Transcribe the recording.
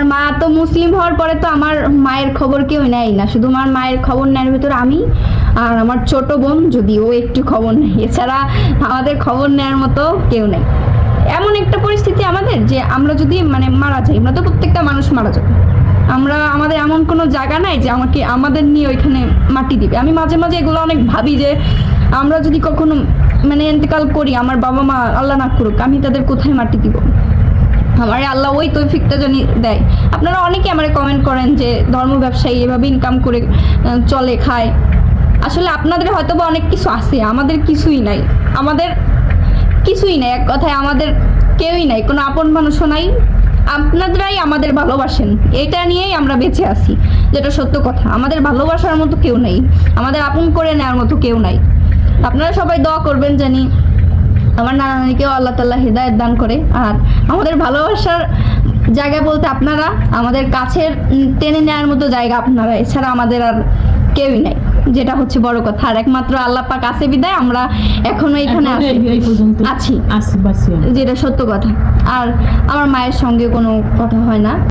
আমার মা তো মুসলিম হওয়ার পরে তো আমার মায়ের খবর কেউ নেয় না। শুধু আমার মায়ের খবর নেওয়ার ভিতরে আমি আর আমার ছোট বোন যদি ও একটু খবর নেয় এছাড়া আমাদের খবর নেওয়ার মতো কেউ নেই। এমন একটা পরিস্থিতি আমাদের যে আমরা যদি মানে মারা যাই, আমরা তো প্রত্যেকটা মানুষ মারা যাবে। আমরা, আমাদের এমন কোনো জায়গা নাই যে আমাকে, আমাদের নিয়ে ওইখানে মাটি দিবে। আমি মাঝে মাঝে এগুলো অনেক ভাবি যে আমরা যদি কখনো মানে ইন্তেকাল করি, আমার বাবা মা আল্লাহ না করুক, আমি তাদের কোথায় মাটি দিব? আমার। আল্লাহ, ওই তৌফিকটা জানি দেয়। আপনারা অনেকে আমার কমেন্ট করেন যে ধর্ম ব্যবসায়ী এভাবে ইনকাম করে চলে, খায়। আসলে আপনাদের হয়তো বা অনেক কিছু আছে, আমাদের কিছুই নাই। আমাদের কিছুই নাই, এক কথায় আমাদের কেউই নাই, কোনো আপন মানুষও নাই। আপনারাই আমাদের ভালোবাসেন, এটা নিয়েই আমরা বেঁচে আছি, যেটা সত্য কথা। আমাদের ভালোবাসার মতো কেউ নেই, আমাদের আপন করে নেওয়ার মতো কেউ নাই। আপনারা সবাই দোয়া করবেন জানি। আমার নানা নানিকেও আল্লাহ তাল্লাহ হৃদায়ত দান করে। আর আমাদের ভালোবাসার জায়গা বলতে আপনারা আমাদের কাছের টেনে নেওয়ার মতো জায়গা আপনারা এছাড়া আমাদের আর কেউই নাই। যেটা হচ্ছে বড় কথা। আর একমাত্র আল্লাহ পাক আছে বিদায় আমরা এখনও এখানে আছি। যেটা সত্য কথা। আর আমার মায়ের সঙ্গে কোনো কথা হয় না।